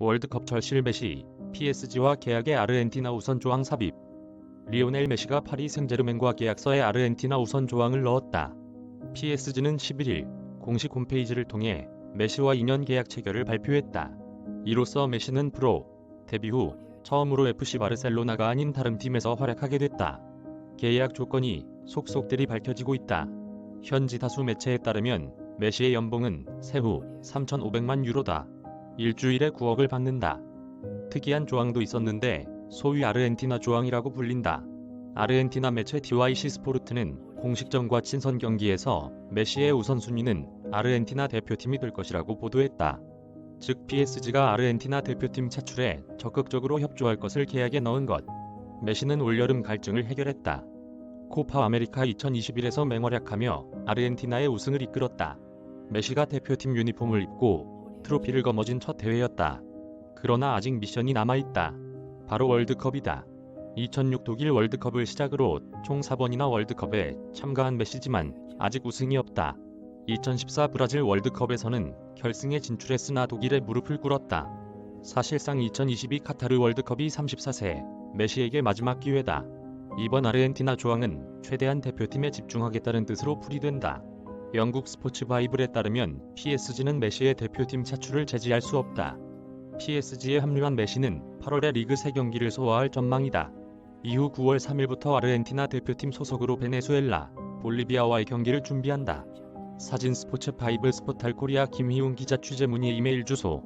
월드컵 절실 메시, PSG와 계약의 아르헨티나 우선 조항 삽입. 리오넬 메시가 파리 생제르맹과 계약서에 아르헨티나 우선 조항을 넣었다. PSG는 11일 공식 홈페이지를 통해 메시와 2년 계약 체결을 발표했다. 이로써 메시는 프로 데뷔 후 처음으로 FC 바르셀로나가 아닌 다른 팀에서 활약하게 됐다. 계약 조건이 속속들이 밝혀지고 있다. 현지 다수 매체에 따르면 메시의 연봉은 세후 3,500만 유로다. 일주일에 9억을 받는다. 특이한 조항도 있었는데 소위 아르헨티나 조항이라고 불린다. 아르헨티나 매체 DYC 스포르트는 공식전과 친선 경기에서 메시의 우선순위는 아르헨티나 대표팀이 될 것이라고 보도했다. 즉 PSG가 아르헨티나 대표팀 차출에 적극적으로 협조할 것을 계약에 넣은 것. 메시는 올여름 갈증을 해결했다. 코파 아메리카 2021에서 맹활약하며 아르헨티나의 우승을 이끌었다. 메시가 대표팀 유니폼을 입고 트로피를 거머쥔 첫 대회였다. 그러나 아직 미션이 남아있다. 바로 월드컵이다. 2006 독일 월드컵을 시작으로 총 4번이나 월드컵에 참가한 메시지만 아직 우승이 없다. 2014 브라질 월드컵에서는 결승에 진출했으나 독일에 무릎을 꿇었다. 사실상 2022 카타르 월드컵이 34세 메시에게 마지막 기회다. 이번 아르헨티나 조항은 최대한 대표팀에 집중하겠다는 뜻으로 풀이된다. 영국 스포츠 바이블에 따르면 PSG는 메시의 대표팀 차출을 제지할 수 없다. PSG에 합류한 메시는 8월에 리그 3경기를 소화할 전망이다. 이후 9월 3일부터 아르헨티나 대표팀 소속으로 베네수엘라, 볼리비아와의 경기를 준비한다. 사진 스포츠 바이블 스포탈 코리아 김희웅 기자 취재 문의 이메일 주소